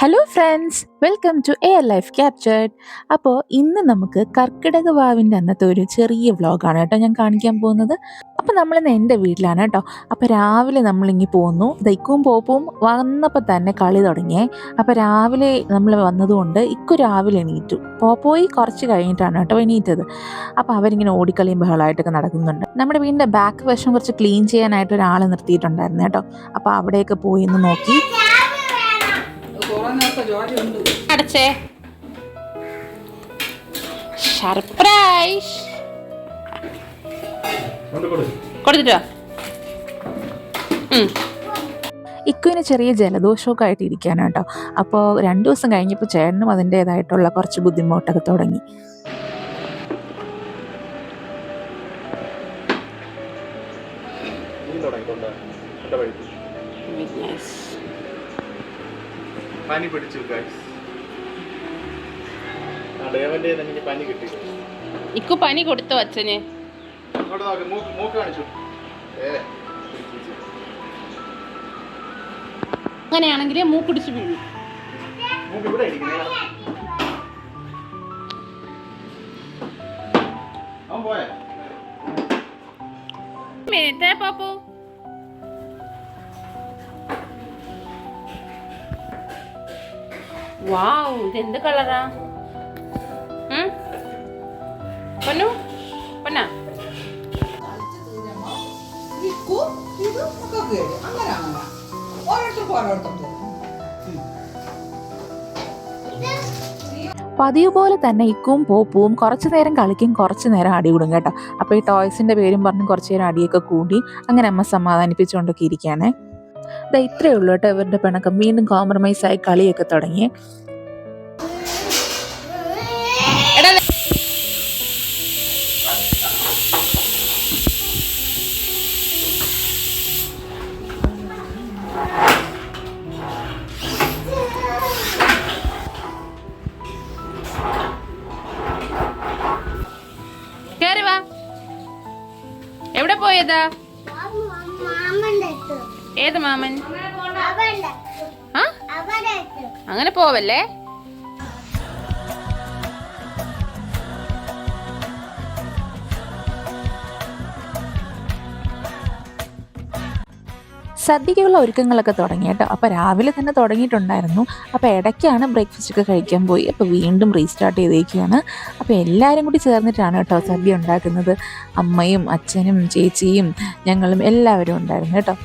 Hello friends welcome to Air Life Captured അപ്പോൾ ഇന്ന് നമുക്ക് കർക്കിടക വാവിന്റെ അന്നത്തെ ഒരു ചെറിയ വ്ളോഗാണ് കേട്ടോ ഞാൻ കാണിക്കാൻ പോകുന്നത്. അപ്പോൾ നമ്മളിന്ന് എന്റെ വീട്ടിലാണ് കേട്ടോ. അപ്പോൾ രാവിലെ നമ്മളിങ്ങി പോന്നു. ദൈക്കും പോപ്പും വന്നപ്പോൾ തന്നെ കളി തുടങ്ങിയേ. അപ്പോൾ രാവിലെ നമ്മൾ വന്നതുകൊണ്ട് ഇക്കു രാവിലെ എണീറ്റു. പോപ്പോയി കുറച്ച് കഴിഞ്ഞിട്ടാണ് കേട്ടോ എണീറ്റത്. അപ്പോൾ അവരിങ്ങനെ ഓടിക്കളിയും ബഹളമായിട്ടൊക്കെ നടക്കുന്നുണ്ട്. നമ്മുടെ വീടിന്റെ ബാക്ക് വശം കുറച്ച് ക്ലീൻ ചെയ്യാനായിട്ട് ഒരാൾ നിർത്തിയിട്ടുണ്ടായിരുന്നു കേട്ടോ. അപ്പോൾ അവിടെയൊക്കെ പോയി ഒന്ന് നോക്കി. അടച്ചേ. സർപ്രൈസ് കൊടുത്തിട്ടോ. ഇക്കുവിന് ചെറിയ ജലദോഷമൊക്കെ ആയിട്ട് ഇരിക്കാനാണ് കേട്ടോ അപ്പോ രണ്ട് ദിവസം കഴിഞ്ഞപ്പോൾ ചേട്ടനും അതിന്റേതായിട്ടുള്ള കുറച്ച് ബുദ്ധിമുട്ടൊക്കെ തുടങ്ങി. Goodness. പനി പിടിച്ചു ഗൈസ് ആ എനിക്ക് പനി കിട്ടി. ഇക്കു പനി കൊടുത്തു അച്ഛന്? അങ്ങനെയാണെങ്കിൽ മൂക്കുടിച്ച് വീഴും. മിനിറ്റ് പാപ്പു. വാവ് ഇതെന്ത് കളറാ? പൊന്നു? പൊന്നാ? പതിവ് പോലെ തന്നെ ഇക്കും പോപ്പും കുറച്ചു നേരം കളിക്കും കുറച്ചു നേരം അടി കൂടും കേട്ടോ. അപ്പോൾ ഈ ടോയ്സിന്റെ പേരും പറഞ്ഞ് കുറച്ചു നേരം അടിയൊക്കെ കൂടി അങ്ങനെ അമ്മ സമാധാനിപ്പിച്ചുകൊണ്ടൊക്കെ ഇരിക്കുകയാണേ. ഇതാ ഇത്രയേ ഉള്ളൂ കേട്ടോ ഇവരുടെ പിണക്കം വീണ്ടും കോംപ്രമൈസ് ആയി കളിയൊക്കെ തുടങ്ങി. ഏത് മാമൻ? ആ? അങ്ങനെ പോവല്ലേ? സദ്യക്കുള്ള ഒരുക്കങ്ങളൊക്കെ തുടങ്ങി കേട്ടോ. അപ്പോൾ രാവിലെ തന്നെ തുടങ്ങിയിട്ടുണ്ടായിരുന്നു. അപ്പോൾ ഇടയ്ക്കാണ് ബ്രേക്ക്ഫാസ്റ്റ് ഒക്കെ കഴിക്കാൻ പോയി. അപ്പോൾ വീണ്ടും റീസ്റ്റാർട്ട് ചെയ്തേക്കുകയാണ് അപ്പോൾ എല്ലാവരും കൂടി ചേർന്നിട്ടാണ് കേട്ടോ സദ്യ ഉണ്ടാക്കുന്നത്. അമ്മയും അച്ഛനും ചേച്ചിയും ഞങ്ങളും എല്ലാവരും ഉണ്ടായിരുന്നു കേട്ടോ.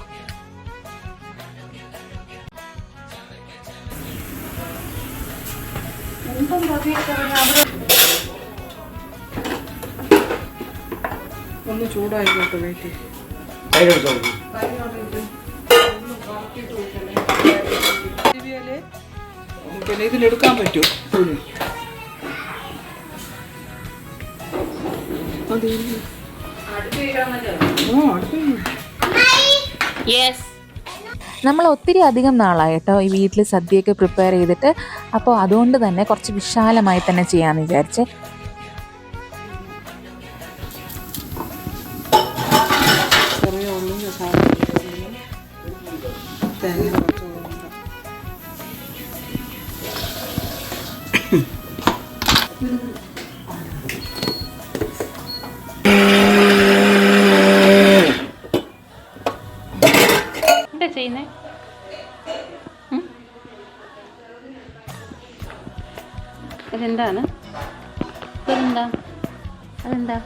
ഒന്ന് ചൂടായിക്കോട്ടെ വെയിറ്റ്. പിന്നെ ഇതിലെടുക്കാൻ അടുത്ത യെസ് നമ്മൾ ഒത്തിരി അധികം നാളായി കേട്ടോ ഈ വീട്ടിൽ സദ്യയൊക്കെ പ്രിപ്പയർ ചെയ്തിട്ട്. അപ്പോൾ അതുകൊണ്ട് തന്നെ കുറച്ച് വിശാലമായി തന്നെ ചെയ്യാമെന്ന് വിചാരിച്ചേ. എന്താ ചെയ്യുന്നേ? അതെന്താണ്? അതെന്താ അതെന്താ?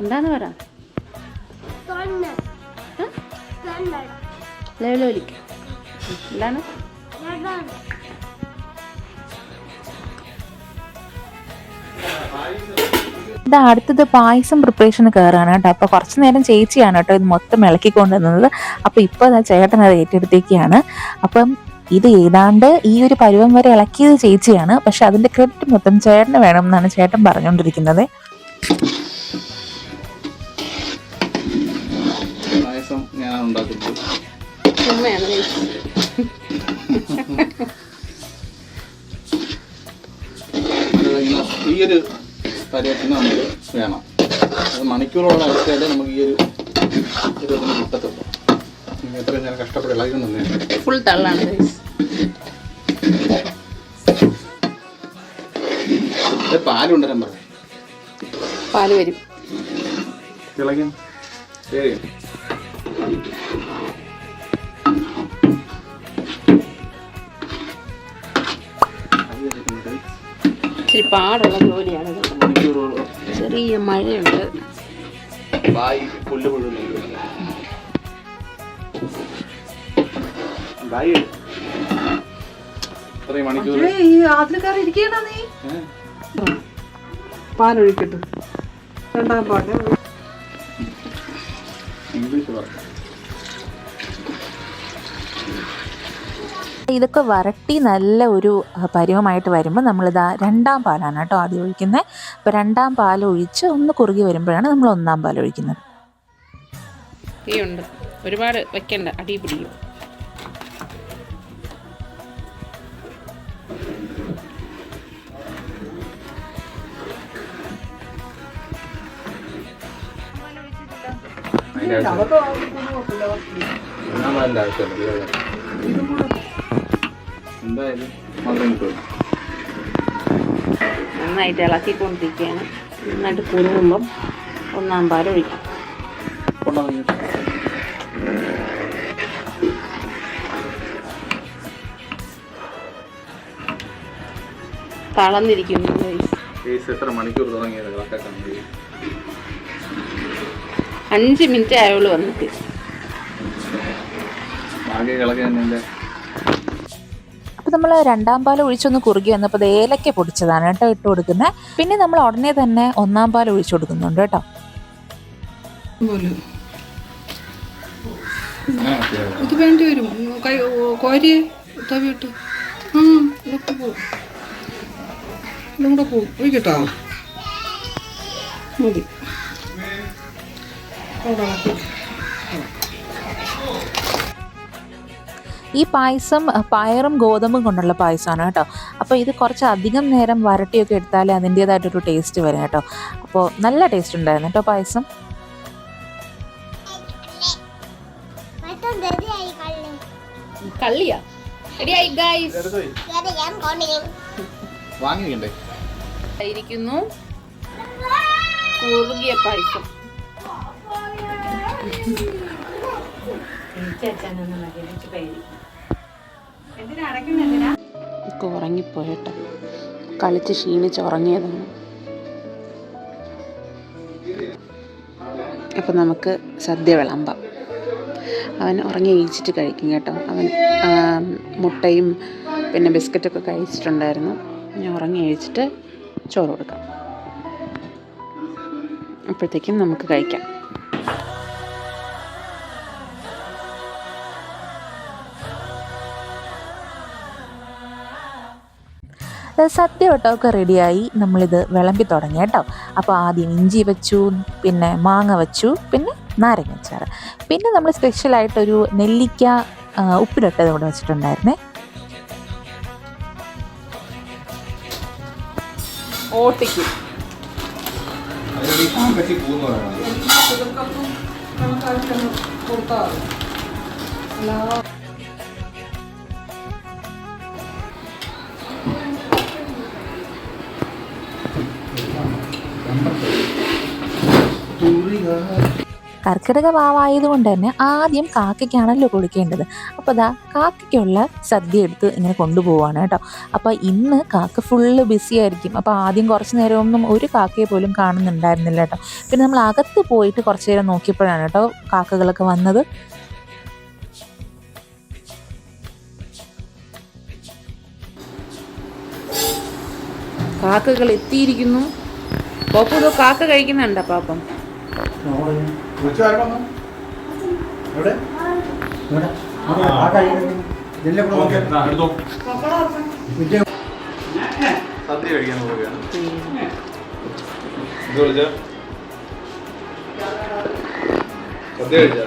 എന്താന്ന് പറ? ലേലോലിക്ക എന്താണ്? ഇത് അടുത്തത് പായസം പ്രിപ്പറേഷന് കയറാണ് കേട്ടോ. അപ്പോൾ കുറച്ച് നേരം ചേച്ചിയാണ് കേട്ടോ ഇത് മൊത്തം ഇളക്കിക്കൊണ്ടുവന്നത് അപ്പോൾ ഇപ്പോൾ അതാ ചേട്ടൻ അത് ഏറ്റെടുത്തേക്കാണ്. അപ്പം ഇത് ഏതാണ്ട് ഈ ഒരു പരുവം വരെ ഇളക്കിയത് ചേച്ചിയാണ്. പക്ഷെ അതിന്റെ ക്രെഡിറ്റ് മൊത്തം ചേട്ടന് വേണം എന്നാണ് ചേട്ടൻ പറഞ്ഞുകൊണ്ടിരിക്കുന്നത്. പായസം ഞാനാണ് ഉണ്ടാക്കുന്നത് ഒരു കാര്യത്തിന് നമുക്ക് വേണം. അത് മണിക്കൂറുള്ള അവസ്ഥയിൽ നമുക്ക് ഈ ഒരു കിട്ടത്തുള്ളൂ ഞാൻ കഷ്ടപ്പെട്ട് ഇളകി തന്നെ ഫുൾ പാൽ വരും. ഇളകി ശരി. ഇച്ചിരി പാടുള്ള ജോലിയാണ് ചെറിയ മഴയുണ്ട്. പാലൊഴിക്കട്ടെ. രണ്ടാം പാട്ട്. ഇംഗ്ലീഷ് ഇതൊക്കെ വരട്ടി നല്ല ഒരു പരിവമായിട്ട് വരുമ്പോൾ നമ്മളിതാ രണ്ടാം പാലാണ് കേട്ടോ ആദ്യം ഒഴിക്കുന്നത് അപ്പോൾ രണ്ടാം പാൽ ഒഴിച്ച് ഒന്ന് കുറുകി വരുമ്പോഴാണ് നമ്മൾ ഒന്നാം പാൽ ഒഴിക്കുന്നത്. തീയുണ്ട് ഒരുപാട് വെക്കണ്ട. അടി പിടിക്കും. ഒന്നാം പാലിന്റെ ആവശ്യമില്ല എന്തായാലും മധുരം കിട്ടും. നന്നായിട്ട് ഇളക്കിക്കൊണ്ടിരിക്കുകയാണ്. നന്നായിട്ട് കുറുകുമ്പം ഒന്നാം പാൽ ഒഴിക്കാം. തളന്നിരിക്കുന്നു എത്ര മണിക്കൂർ തുടങ്ങിയത് അഞ്ച് മിനിറ്റ് ആയുള്ളൂ വന്നിട്ട്. ആകെ തന്നെ അപ്പോൾ നമ്മൾ രണ്ടാം പാൽ ഒഴിച്ചൊന്ന് കുറുകി വന്നപ്പോൾ അത് ഏലക്ക പൊടിച്ചതാണ് കേട്ടോ ഇട്ട് കൊടുക്കുന്നത് പിന്നെ നമ്മൾ ഉടനെ തന്നെ ഒന്നാം പാൽ ഒഴിച്ചു കൊടുക്കുന്നുണ്ട് കേട്ടോ. ഓക്കെ ഇത് വേണ്ടി വരും. കൈ കോരിയെ തവിയിട്ട് ആ ഇതൊക്കെ പോവും ഇതും കൂടെ പോവും ഒഴിക്കട്ടോ. മതി. അവിടെ ഈ പായസം പയറും ഗോതമ്പും കൊണ്ടുള്ള പായസമാണ് കേട്ടോ. അപ്പോൾ ഇത് കുറച്ച് അധികം നേരം വരട്ടിയൊക്കെ എടുത്താലേ അതിന്റേതായിട്ടൊരു ടേസ്റ്റ് വരും കേട്ടോ. അപ്പോൾ നല്ല ടേസ്റ്റ് ഉണ്ടായിരുന്നു കേട്ടോ പായസം. കള്ളിയാ? റെഡിയായി ഗൈസ്. വാങ്ങിക്കണ്ടേ? ഇരിക്കുന്നു. കുറുകിയ പായസം. ഒക്കെ ഉറങ്ങിപ്പോയട്ടെ. കളിച്ച് ക്ഷീണിച്ച് ഉറങ്ങിയതാണ്. അപ്പം നമുക്ക് സദ്യ വിളമ്പാം. അവൻ ഉറങ്ങി എഴിച്ചിട്ട് കഴിക്കും കേട്ടോ. അവൻ മുട്ടയും പിന്നെ ബിസ്ക്കറ്റൊക്കെ കഴിച്ചിട്ടുണ്ടായിരുന്നു. ഞാൻ ഉറങ്ങി എഴിച്ചിട്ട് ചോറ് കൊടുക്കാം. അപ്പോഴത്തേക്കും നമുക്ക് കഴിക്കാം. സദ്യ വട്ടമൊക്കെ റെഡിയായി നമ്മളിത് വിളമ്പി തുടങ്ങി കേട്ടോ. അപ്പോൾ ആദ്യം ഇഞ്ചി വെച്ചു പിന്നെ മാങ്ങ വെച്ചു പിന്നെ നാരങ്ങ അച്ചാറ്. പിന്നെ നമ്മൾ സ്പെഷ്യലായിട്ടൊരു നെല്ലിക്ക ഉപ്പിലിട്ടത് കൂടെ വെച്ചിട്ടുണ്ടായിരുന്നേ. ഓട്ടിക്കും. കൊടുത്താൽ കർക്കിടക വാവായതുകൊണ്ട് തന്നെ ആദ്യം കാക്കയ്ക്കാണല്ലോ കൊടുക്കേണ്ടത്. അപ്പോൾ അതാ കാക്കയ്ക്കുള്ള സദ്യ എടുത്ത് ഇങ്ങനെ കൊണ്ടുപോവാണ് കേട്ടോ. അപ്പോൾ ഇന്ന് കാക്ക ഫുള്ള് ബിസി ആയിരിക്കും. അപ്പോൾ ആദ്യം കുറച്ച് നേരമൊന്നും ഒരു കാക്കയെ പോലും കാണുന്നുണ്ടായിരുന്നില്ല കേട്ടോ. പിന്നെ നമ്മൾ അകത്ത് പോയിട്ട് കുറച്ച് നേരം നോക്കിയപ്പോഴാണ് കേട്ടോ കാക്കകളൊക്കെ വന്നത്. കാക്കകൾ എത്തിയിരിക്കുന്നു. പോപ്പു കാക്ക കഴിക്കുന്നുണ്ടോ പാപ്പം? സദ്യ കഴിക്കാൻ പോവുകയാണ്. ഇത് വിളിച്ച? സദ്യ കഴിച്ച?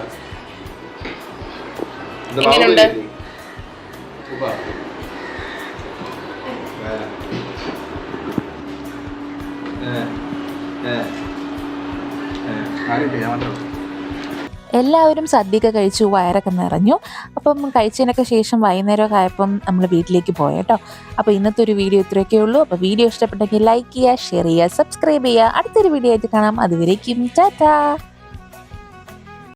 എല്ലാവരും സദ്യയൊക്കെ കഴിച്ചു വയറൊക്കെ നിറഞ്ഞു. അപ്പം കഴിച്ചതിനൊക്കെ ശേഷം വൈകുന്നേരമൊക്കെ ആയപ്പം നമ്മൾ വീട്ടിലേക്ക് പോയട്ടോ കേട്ടോ. അപ്പോൾ ഇന്നത്തെ ഒരു വീഡിയോ ഇത്രയൊക്കെ ഉള്ളൂ. അപ്പോൾ വീഡിയോ ഇഷ്ടപ്പെട്ടെങ്കിൽ ലൈക്ക് ചെയ്യുക ഷെയർ ചെയ്യുക സബ്സ്ക്രൈബ് ചെയ്യുക. അടുത്തൊരു വീഡിയോ ആയിട്ട് കാണാം. അതുവരേക്കും ടാറ്റാ.